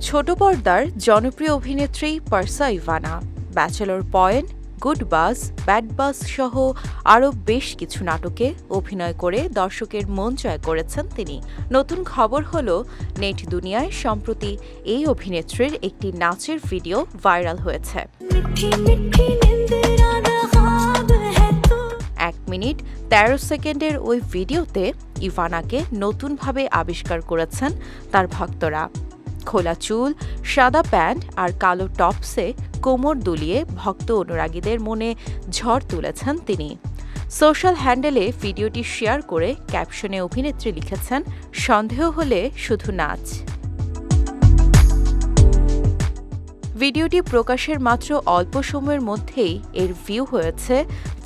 ছোট পর্দার জনপ্রিয় অভিনেত্রী Parsa Evana bachelor point good bus bad bus সহ আরও বেশ কিছু নাটকে অভিনয় করে দর্শকের মন জয় করেছেন তিনি। নতুন খবর হল নেট দুনিয়ায় সম্প্রতি এই অভিনেত্রীর একটি নাচের ভিডিও ভাইরাল হয়েছে। মিনিট তেরো সেকেন্ডের ওই ভিডিওতে ইভানাকে নতুনভাবে আবিষ্কার করেছেন তার ভক্তরা। খোলা চুল, সাদা প্যান্ট আর কালো টপসে কোমর দুলিয়ে ভক্ত অনুরাগীদের মনে ঝড় তুলেছেন তিনি। সোশ্যাল হ্যান্ডেলে ভিডিওটি শেয়ার করে ক্যাপশনে অভিনেত্রী লিখেছেন, সন্দেহ হলে শুধু নাচ। ভিডিওটি প্রকাশের মাত্র অল্প সময়ের মধ্যেই এর ভিউ হয়েছে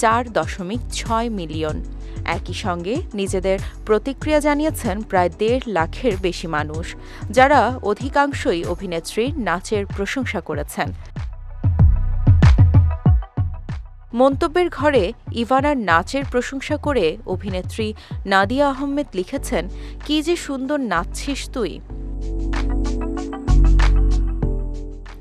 চার দশমিক ছয় মিলিয়ন। একই সঙ্গে নিজেদের প্রতিক্রিয়া জানিয়েছেন প্রায় দেড় লাখের বেশি মানুষ, যারা অধিকাংশই অভিনেত্রীর নাচের প্রশংসা করেছেন। মন্তব্যের ঘরে ইভানার নাচের প্রশংসা করে অভিনেত্রী নাদিয়া আহমেদ লিখেছেন, কি যে সুন্দর নাচছিস তুই।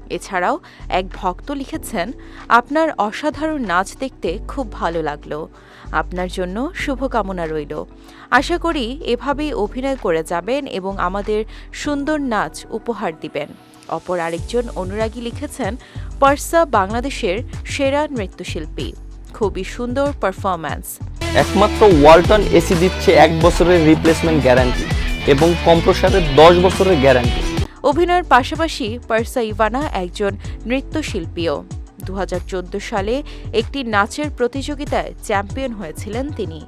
এছাড়াও এক ভক্ত লিখেছেন, আপনার অসাধারণ নাচ দেখতে খুব ভালো লাগল। আপনার জন্য শুভকামনা রইল। আশা করি এভাবেই অভিনয় করে যাবেন এবং আমাদের সুন্দর নাচ উপহার দিবেন। অপর আরেকজন অনুরাগী লিখেছেন, পার্সা বাংলাদেশের সেরা নৃত্যশিল্পী। খুবই সুন্দর পারফরম্যান্স। একমাত্র ওয়ালটন এসি দিচ্ছে এক বছরের রিপ্লেসমেন্ট গ্যারান্টি এবং কম্প্রসারের দশ বছরের গ্যারান্টি। অভিনয়ের পাশাপাশি পার্সা ইভানা একজন নৃত্যশিল্পীও। দু হাজার চোদ্দ সালে একটি নাচের প্রতিযোগিতায় চ্যাম্পিয়ন হয়েছিলেন তিনি।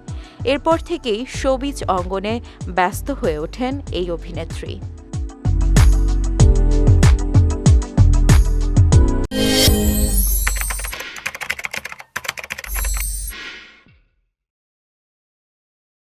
এরপর থেকেই শোবিজ অঙ্গনে ব্যস্ত হয়ে ওঠেন এই অভিনেত্রী।